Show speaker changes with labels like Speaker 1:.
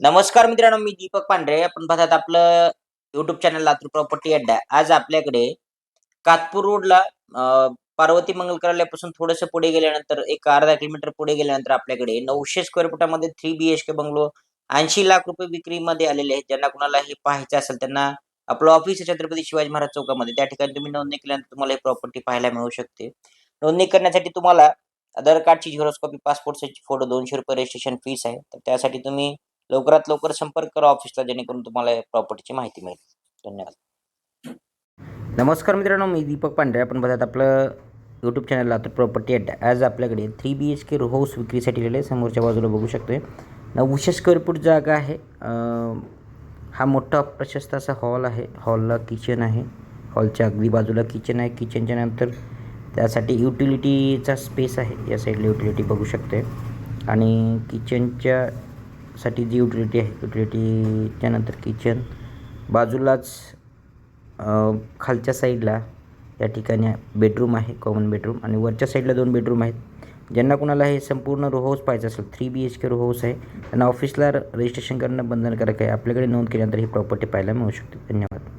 Speaker 1: नमस्कार मित्रांनो मी दीपक पांढरे. आपण पाहतात आपलं YouTube channel Latur property Adda. आज आपल्याकडे कातपूर रोडला पार्वती मंगल कार्यालयापासून थोडंसं पुढे गेल्यानंतर एक अर्धा किलोमीटर पुढे गेल्यानंतर आपल्याकडे नऊशे square फुटामध्ये three B H K bungalow ऐंशी लाख रुपये विक्रीमध्ये आलेले आहेत. ज्यांना कुणाला हे पाहायचं असेल त्यांना आपलं ऑफिस आहे छत्रपती शिवाजी महाराज चौकामध्ये. त्या ठिकाणी तुम्ही नोंदणी केल्यानंतर तुम्हाला ही प्रॉपर्टी पाहायला मिळू शकते. नोंदणी करण्यासाठी तुम्हाला आधार कार्डची झेरॉक्स पासपोर्ट साईजची फोटो दोनशे रुपये रजिस्ट्रेशन फीस आहे. तर त्यासाठी तुम्ही लवकरात लवकर संपर्क करा ऑफिसला जेणेकरून तुम्हाला प्रॉपर्टीची माहिती मिळेल. धन्यवाद. नमस्कार मित्रांनो मी दीपक पांढरे. आपण बघत आपलं YouTube channel Latur property Adda आज आपल्याकडे three B H K row house विक्रीसाठी लिहिले आहे. समोरच्या बाजूला बघू शकतोय. नऊशे स्क्वेअर फूट जागा आहे. हा मोठा प्रशस्त असा हॉल आहे. हॉलला किचन आहे. हॉलच्या अगदी बाजूला किचन आहे. किचनच्या नंतर त्यासाठी युटिलिटीचा स्पेस आहे. या साईडला युटिलिटी बघू शकते आणि किचनच्या साठी जी युटिलिटी आहे युटिलिटीच्या नंतर किचन बाजूलाच खालच्या साईडला या ठिकाणी बेडरूम आहे कॉमन बेडरूम आणि वरच्या साईडला दोन बेडरूम आहेत. ज्यांना कुणाला हे संपूर्ण रो हाऊस पाहिजे असेल three B H K row house आहे. त्यांना ऑफिसला रजिस्ट्रेशन करणं बंधनकारक आहे. आपल्याकडे नोंद केल्यानंतर ही प्रॉपर्टी पाहायला मिळू शकते. धन्यवाद.